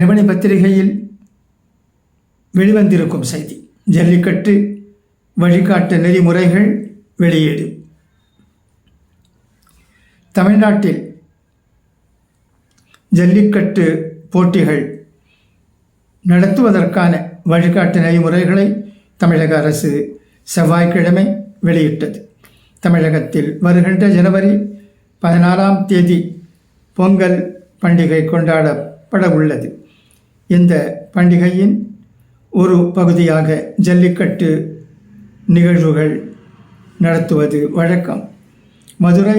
நிபுணி பத்திரிகையில் வெளிவந்திருக்கும் செய்தி. ஜல்லிக்கட்டு வழிகாட்டு நெறிமுறைகள் வெளியீடு. தமிழ்நாட்டில் ஜல்லிக்கட்டு போட்டிகள் நடத்துவதற்கான வழிகாட்டு நெறிமுறைகளை தமிழக அரசு செவ்வாய்க்கிழமை வெளியிட்டது. தமிழகத்தில் வருகின்ற ஜனவரி பதினாறாம் தேதி பொங்கல் பண்டிகை கொண்டாடப்பட உள்ளது இந்த பண்டிகையின் ஒரு பகுதியாக ஜல்லிக்கட்டு நிகழ்வுகள் நடத்துவது வழக்கம். மதுரை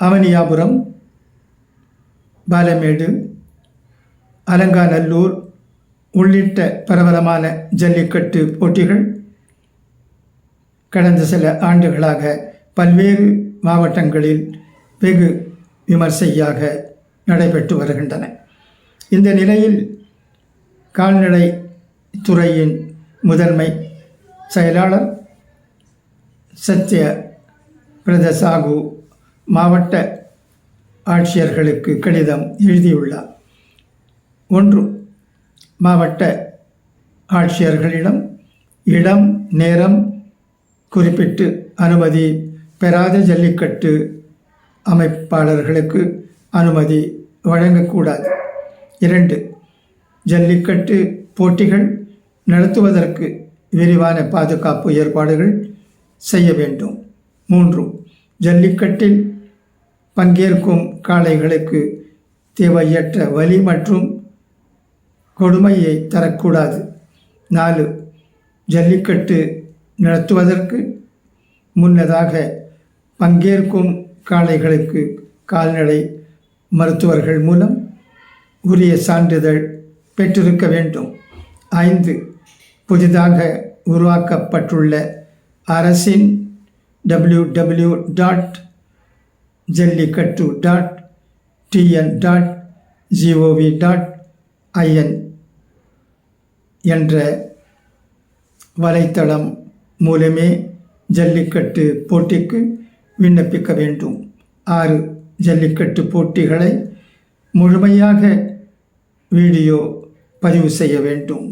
அவனியாபுரம் பாலமேடு அலங்காநல்லூர் உள்ளிட்ட பிரபலமான ஜல்லிக்கட்டு போட்டிகள் கடந்த சில ஆண்டுகளாக பல்வேறு மாவட்டங்களில் வெகு விமர்சையாக நடைபெற்று வருகின்றன. இந்த நிலையில் கால்நடை துறையின் முதன்மை செயலாளர் சத்ய பிரத சாகு மாவட்ட ஆட்சியர்களுக்கு கடிதம் எழுதியுள்ளார். ஒன்று மாவட்ட ஆட்சியர்களிடம் இடம் நேரம் குறிப்பிட்டு அனுமதி பெறாத ஜல்லிக்கட்டு அமைப்பாளர்களுக்கு அனுமதி வழங்கக்கூடாது. இரண்டு ஜல்லிக்கட்டு போட்டிகள் நடத்துவதற்கு விரிவான பாதுகாப்பு ஏற்பாடுகள் செய்ய வேண்டும். மூன்று ஜல்லிக்கட்டில் பங்கேற்கும் காளைகளுக்கு தேவையற்ற வலி மற்றும் கொடுமையை தரக்கூடாது. நாலு ஜல்லிக்கட்டு நடத்துவதற்கு முன்னதாக பங்கேற்கும் காளைகளுக்கு கால்நடை மருத்துவர்கள் மூலம் உரிய சான்றிதழ் பெற்றிருக்க வேண்டும். ஐந்து புதிதாக உருவாக்கப்பட்டுள்ள அரசின் W W dot Jallikattu dot TN dot GOV dot IN என்ற வலைத்தளம் மூலமே ஜல்லிக்கட்டு போட்டிக்கு விண்ணப்பிக்க வேண்டும். ஆறு ஜல்லிக்கட்டு போட்டிகளை முழுமையாக வீடியோ பதிவு செய்ய வேண்டும்.